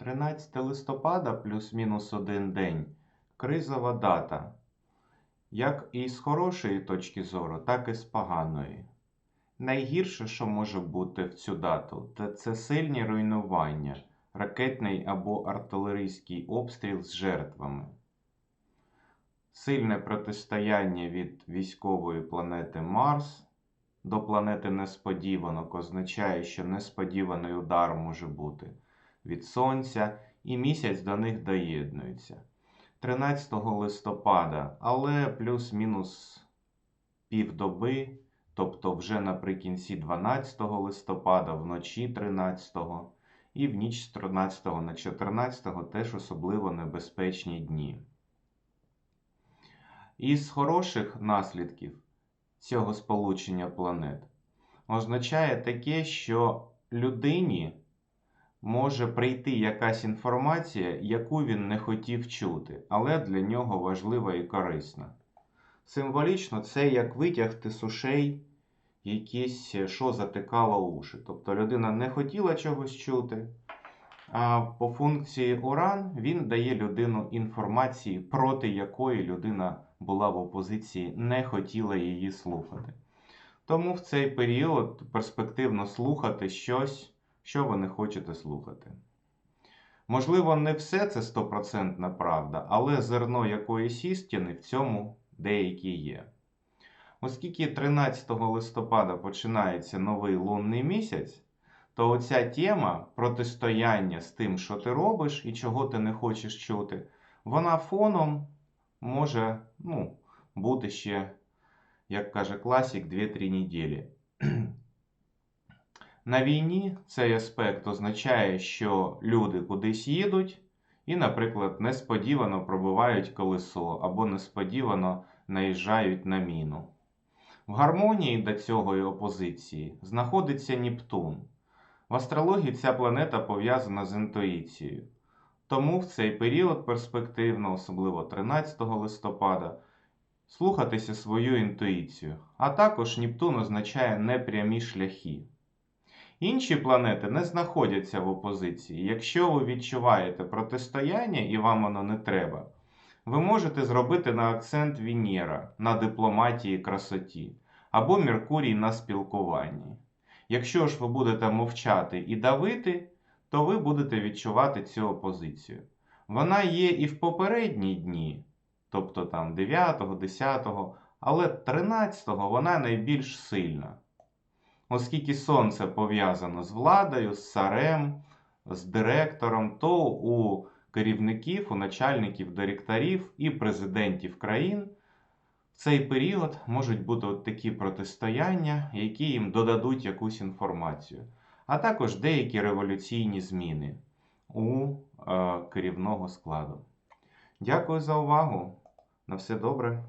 13 листопада плюс-мінус один день кризова дата. Як і з хорошої точки зору, так і з поганої. Найгірше, що може бути в цю дату, це- сильні руйнування, ракетний або артилерійський обстріл з жертвами. Сильне протистояння від військової планети Марс до планети несподіванок означає, що несподіваний удар може бути від Сонця, і місяць до них доєднується. 13 листопада, але плюс-мінус півдоби, тобто вже наприкінці 12 листопада, вночі 13 і в ніч з 13 на 14 теж особливо небезпечні дні. Із хороших наслідків цього сполучення планет означає таке, що людині може прийти якась інформація, яку він не хотів чути, але для нього важлива і корисна. Символічно це як витягти з ушей якісь, що затикало уші. Тобто людина не хотіла чогось чути, а по функції Уран він дає людину інформації, проти якої людина була в опозиції, не хотіла її слухати. Тому в цей період перспективно слухати щось, що ви не хочете слухати. Можливо, не все це стопроцентна правда, але зерно якоїсь істини в цьому деякі є. Оскільки 13 листопада починається новий лунний місяць, то оця тема протистояння з тим, що ти робиш і чого ти не хочеш чути, вона фоном може ну, бути ще, як каже класік, 2-3 неділі. На війні цей аспект означає, що люди кудись їдуть і, наприклад, несподівано пробивають колесо або несподівано наїжджають на міну. В гармонії до цього опозиції знаходиться Нептун. В астрології ця планета пов'язана з інтуїцією. Тому в цей період перспективно, особливо 13 листопада, слухатися свою інтуїцію. А також Нептун означає непрямі шляхи. Інші планети не знаходяться в опозиції. Якщо ви відчуваєте протистояння і вам воно не треба, ви можете зробити на акцент Венера на дипломатії красоті або Меркурій на спілкуванні. Якщо ж ви будете мовчати і давити, то ви будете відчувати цю опозицію. Вона є і в попередні дні, тобто там 9, 10, але 13 вона найбільш сильна. Оскільки сонце пов'язано з владою, з царем, з директором, то у керівників, у начальників директорів і президентів країн в цей період можуть бути от такі протистояння, які їм додадуть якусь інформацію, а також деякі революційні зміни у е, керівного складу. Дякую за увагу. На все добре.